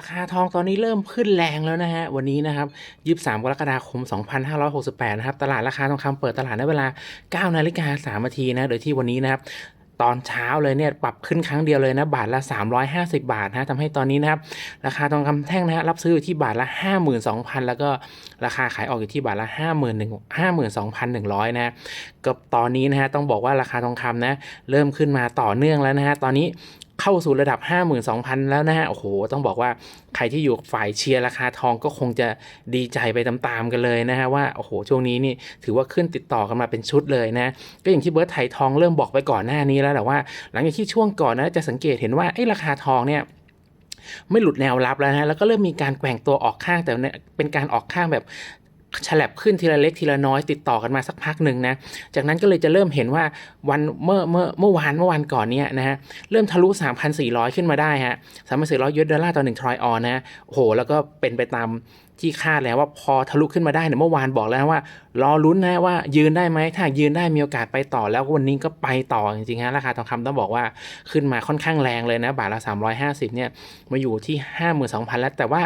ราคาทองตอนนี้เริ่มขึ้นแรงแล้วนะฮะ วันนี้นะครับ23กรกฎาคม 2568 นะครับ ตลาดราคาทองคำเปิดตลาดในเวลา 9 นาฬิกา 3 นาทีนะ โดยที่วันนี้นะครับตอนเช้าเลยเนี่ยปรับขึ้นครั้งเดียวเลยนะบาทละ 350 บาทนะทำให้ตอนนี้นะครับราคาทองคำแท่งนะฮะรับซื้ออยู่ที่บาทละ 52,000 แล้วก็ราคาขายออกอยู่ที่บาทละ52,100 นะก็ตอนนี้นะฮะต้องบอกว่าราคาทองคำนะเริ่มขึ้นมาต่อเนื่องแล้วนะฮะตอนนี้ เข้าสู่ระดับ 52,000 แล้วนะฮะ โอ้โห ต้องบอกว่าใครที่อยู่ฝ่ายเชียร์ราคาทองก็คงจะดีใจไปตามๆกันเลยนะฮะว่า โอ้โห ช่วงนี้นี่ถือว่าขึ้นติดต่อกันมาเป็นชุดเลยนะ ก็อย่างที่เบิร์ตไทยทองเริ่มบอกไปก่อนหน้านี้แล้วแต่ว่า หลังจากที่ช่วงก่อนนะจะสังเกตเห็นว่าไอ้ราคาทองเนี่ยไม่หลุดแนวรับแล้วนะแล้วก็เริ่มมีการแกว่งตัวออกข้างแต่เป็นการออกข้างแบบ ฉลับขึ้นทีละเล็กทีละน้อยติดต่อกันมาสักพักหนึ่งนะ จากนั้นก็เลยจะเริ่มเห็นว่าวันเมื่อเมื่อเมื่อวานเมื่อวานก่อนเนี่ยนะฮะเริ่มทะลุ 3,400 ขึ้นมาได้ฮะ3,400ยูเอสดอลลาร์ต่อ1ทรอยออนนะโอ้โหแล้วก็เป็นไปตาม ที่คาดแล้วว่าพอทะลุขึ้นมาได้เนี่ยเมื่อวานบอกแล้วว่ารอลุ้นนะว่ายืนได้ไหมถ้ายืนได้มีโอกาสไปต่อแล้ววันนี้ก็ไปต่อจริงๆฮะราคาทองคำต้องบอกว่าขึ้นมาค่อนข้างแรงเลยนะบาทละ 350เนี่ยมาอยู่ที่ 52,000 แล้ว แต่ว่า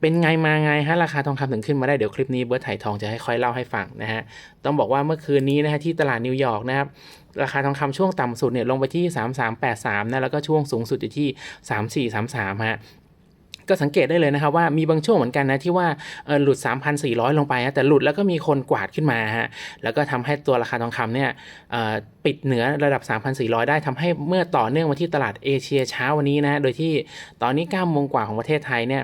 เป็นไงมาไงฮะราคาทองคำถึงขึ้นมาได้เดี๋ยวคลิปนี้เบิร์ตไถ่ทองจะให้ค่อยเล่าให้ฟังนะฮะต้องบอกว่าเมื่อคืนนี้นะฮะที่ตลาดนิวยอร์กนะครับราคาทองคำช่วงต่ำสุดเนี่ยลงไปที่ 3383นะแล้วก็ช่วงสูงสุดอยู่ที่ 3433ฮะ ก็สังเกตได้เลยนะครับว่ามีบางช่วงเหมือนกันนะที่ว่าหลุด 3,400 ลงไปนะแต่หลุดแล้วก็มีคนกวาดขึ้นมาฮะแล้วก็ทำให้ตัวราคาทองคำเนี่ยปิดเหนือระดับ 3,400 ได้ทำให้เมื่อต่อเนื่องมาที่ตลาดเอเชียเช้าวันนี้นะโดยที่ตอนนี้9โมงกว่าของประเทศไทยเนี่ย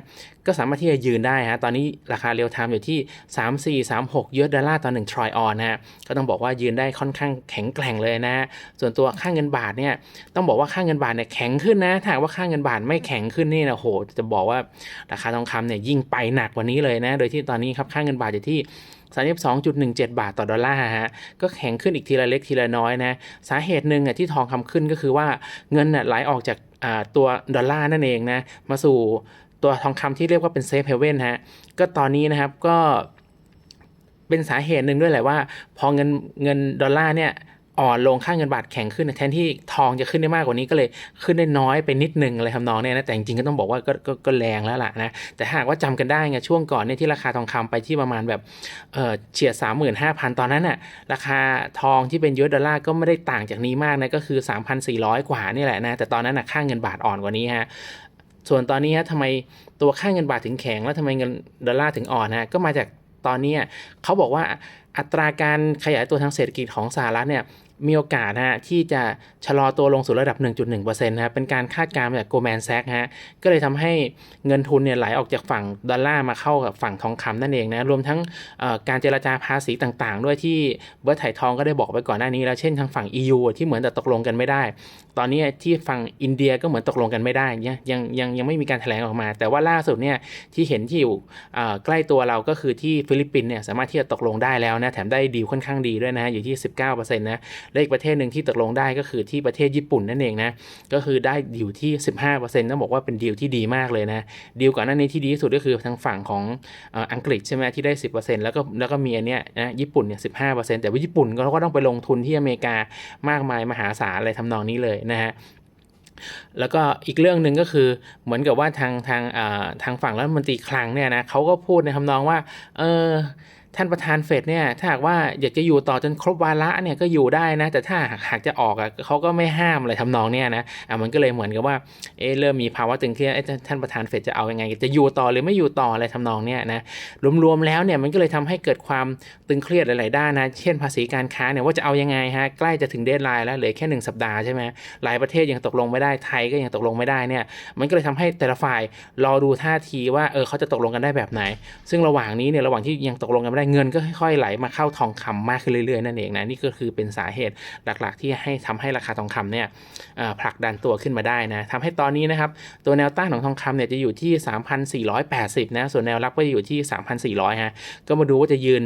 ก็สามารถที่จะยืนได้ฮะตอนนี้ราคาเรียลไทม์อยู่ที่ 3436ยูเอสดอลลาร์ต่อ1ทรอยออนนะฮะก็ต้องบอกว่ายืนได้ค่อนข้างแข็งแกร่งเลยนะ ส่วนตัวค่าเงินบาทเนี่ยต้องบอกว่าค่าเงินบาทเนี่ยแข็งขึ้นนะถ้าหากว่าค่าเงินบาทไม่แข็งขึ้นนี่นะโหจะบอกว่าราคาทองคำเนี่ยยิ่งไปหนักกว่านี้เลยนะ โดยที่ตอนนี้ครับค่าเงินบาทอยู่ที่32.17 บาทต่อดอลลาร์ฮะ ก็แข็งขึ้นอีกทีละเล็กทีละน้อยนะ สาเหตุหนึ่งอะที่ทองคำขึ้นก็คือว่าเงินน่ะไหลออกจากตัวดอลลาร์นั่นเองนะ มาสู่ ตัวทองคำที่เรียกว่าเป็นเซฟเฮเว่นฮะก็ตอนนี้นะครับก็เป็นสาเหตุหนึ่งด้วยแหละว่า พอเงินเงินดอลลาร์เนี่ยอ่อนลงค่าเงินบาทแข็งขึ้นแทนที่ทองจะขึ้นได้มากกว่านี้ก็เลยขึ้นได้น้อยไปนิดนึงอะไรทำนองเนี่ยนะแต่จริงๆก็ต้องบอกว่าก็ก็ก็แรงแล้วล่ะนะแต่หากว่าจำกันได้ไงช่วงก่อนเนี่ยที่ราคาทองคำไปที่ประมาณแบบเออเฉียดสามหมื่นห้าพันตอนนั้นน่ะราคาทองที่เป็นยูเอสดอลลาร์ก็ไม่ได้ต่างจากนี้มากนะก็คือ 3,400 กว่านี่แหละนะแต่ตอนนั้นน่ะค่าเงินบาทอ่อนกว่านี้ฮะ ส่วนตอนนี้ฮะทำไมตัวค่าเงินบาทถึงแข็ง แล้วทำไมเงินดอลลาร์ถึงอ่อนฮะก็มาจากตอนนี้เขาบอกว่าอัตราการขยายตัวทางเศรษฐกิจของสหรัฐเนี่ย มีโอกาสฮะที่จะชะลอตัวลงสู่ระดับ 1.1%นะครับเป็นการคาดการณ์จาก Goldman Sachs ฮะก็เลยทำให้เงินทุนเนี่ยไหลออกจากฝั่งดอลลาร์มาเข้ากับฝั่งทองคำนั่นเองนะรวมทั้งการเจรจาภาษีต่างๆ ด้วยที่เบิร์ตไถ่ทองก็ได้บอกไปก่อนหน้านี้แล้วเช่นทางฝั่ง EU ที่เหมือนแต่ตกลงกันไม่ได้ ตอนนี้ที่ฝั่งอินเดียก็เหมือนตกลงกันไม่ได้ยังยังยังยังไม่มีการแถลงออกมา แต่ว่าล่าสุดเนี่ยที่เห็นที่อยู่ใกล้ตัวเราก็คือที่ฟิลิปปินส์เนี่ยสามารถที่จะตกลงได้แล้วนะแถมได้ดีค่อนข้างดีด้วยนะอยู่ที่ 19%นะและอีกประเทศหนึ่งที่ตกลงได้ก็คือที่ประเทศญี่ปุ่นนั่นเองนะก็คือได้อยู่ที่ 15%ต้องบอกว่าเป็นดีลที่ดีมากเลยนะดีลก่อนหน้านี้ที่ดีที่สุดก็คือทางฝั่งของอังกฤษใช่ไหมที่ได้ 10%แล้วก็แล้วก็มีอันเนี้ยนะญี่ปุ่นเนี่ย15%แต่ว่าญี่ปุ่นก็ก็ต้องไปลงทุนที่อเมริกามากมายมหาศาลอะไรทำนองนี้เลยนะฮะแล้วก็อีกเรื่องหนึ่งก็คือเหมือนกับว่าทางทางอ่าทางฝั่งรัฐมนตรีคลังเนี่ยนะเขาก็พูดในทำนองว่าเออท่านประธานเฟดเนี่ยถ้าหากว่าอยากจะอยู่ต่อจนครบวาระเนี่ยก็อยู่ได้นะ แต่ถ้าหากจะออกอะเขาก็ไม่ห้ามอะไรทำนองเนี่ยนะอะมันก็เลยเหมือนกับว่าเอะเริ่มมีภาวะตึงเครียดเอ๊ะท่านประธานเฟดจะเอายังไง จะอยู่ต่อหรือไม่อยู่ต่ออะไรทำนองเนี่ยนะรวมๆแล้วเนี่ยมันก็เลยทำให้เกิดความตึงเครียดหลาย ๆ ด้านนะ เช่นภาษีการค้าเนี่ยว่าจะเอายังไงฮะใกล้จะถึงเดทไลน์แล้วเหลือแค่หนึ่งสัปดาห์ใช่ไหมหลายประเทศยังตกลงไม่ได้ไทยก็ยังตกลงไม่ได้เนี่ยมันก็เลยทำให้แต่ละฝ่ายรอดูท่าทีว่าเออเขาจะตกลงกันได้แบบไหน ซึ่งระหว่างนี้เนี่ยระหว่างที่ยังตกลงกันไม่ได้เงินก็ค่อยๆไหลมาเข้าทองคำมากขึ้นเรื่อยๆนั่นเองนะนี่ก็คือเป็นสาเหตุหลักๆ ที่ให้ทำให้ราคาทองคำเนี่ยผลักดันตัวขึ้นมาได้นะทำให้ตอนนี้นะครับตัวแนวต้านของทองคำเนี่ยจะอยู่ที่ 3,480นะส่วนแนวรับก็จะอยู่ที่ 3,400ฮะก็มาดูว่าจะยืน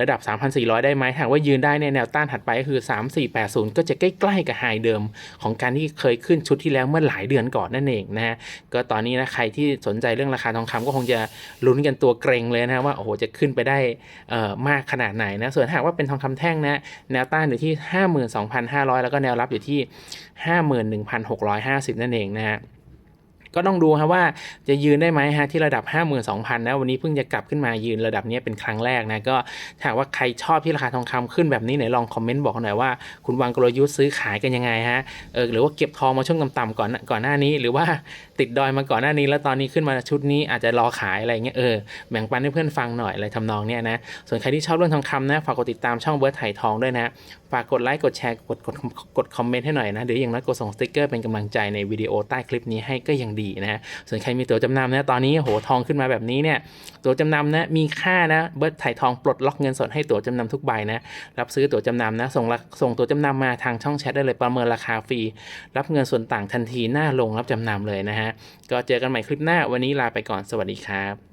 ระดับ 3,400 ได้ไหมถ้าหากว่ายืนได้เนี่ยแนวต้านถัดไปก็คือ 3480 ก็จะใกล้ๆกับไฮเดิม ของการที่เคยขึ้นชุดที่แล้วเมื่อหลายเดือนก่อนนั่นเองนะฮะก็ตอนนี้นะใครที่สนใจเรื่องราคาทองคำก็คงจะลุ้นกันตัวเกรงเลยนะว่าโอ้โหจะขึ้นไปได้เอ่อมากขนาดไหนนะส่วนถ้าหากว่าเป็นทองคำแท่งนะแนวต้านอยู่ที่ 52,500 แล้วก็แนวรับอยู่ที่ 51,650 นั่นเองนะฮะ ก็ต้องดูครับว่าจะยืนได้ไหมฮะที่ระดับ 52,000นะวันนี้เพิ่งจะกลับขึ้นมายืนระดับนี้เป็นครั้งแรกนะก็ถ้าว่าใครชอบที่ราคาทองคำขึ้นแบบนี้ไหนลองคอมเมนต์บอกหน่อยว่าคุณวางกลยุทธ์ซื้อขายกันยังไงฮะเออหรือว่าเก็บทองมาช่วงต่ำๆก่อนก่อนหน้านี้ หรือว่าติดดอยมาก่อนหน้านี้ แล้วตอนนี้ขึ้นมาชุดนี้อาจจะรอขายอะไรเงี้ยเออแบ่งปันให้เพื่อนฟังหน่อยอะไรทำนองเนี้ยนะส่วนใครที่ชอบเรื่องทองคำนะฝากกดติดตามช่องเบิร์ดไถ่ทองด้วยนะฝากกดไลค์กดแชร์กดกดกดคอมเมนต์ให้หน่อยนะหรืออย่างน้อยกดส่งสติกเกอร์เป็นกำลังใจในวิดีโอใต้คลิปนี้ให้ก็ยังดีนะส่วนใครมีตัวจำนำนะตอนนี้โหทองขึ้นมาแบบนี้เนี่ยตัวจำนำนะมีค่านะเบิร์ดถ่ายทองปลดล็อกเงินสดให้ตัวจำนำทุกใบนะรับซื้อตัวจำนำนะส่งส่งตัวจำนำมาทางช่องแชทได้เลยประเมินราคาฟรีรับเงินส่วนต่างทันทีหน้าลงรับจำนำเลยนะฮะก็เจอกันใหม่คลิปหน้าวันนี้ลาไปก่อนสวัสดีครับ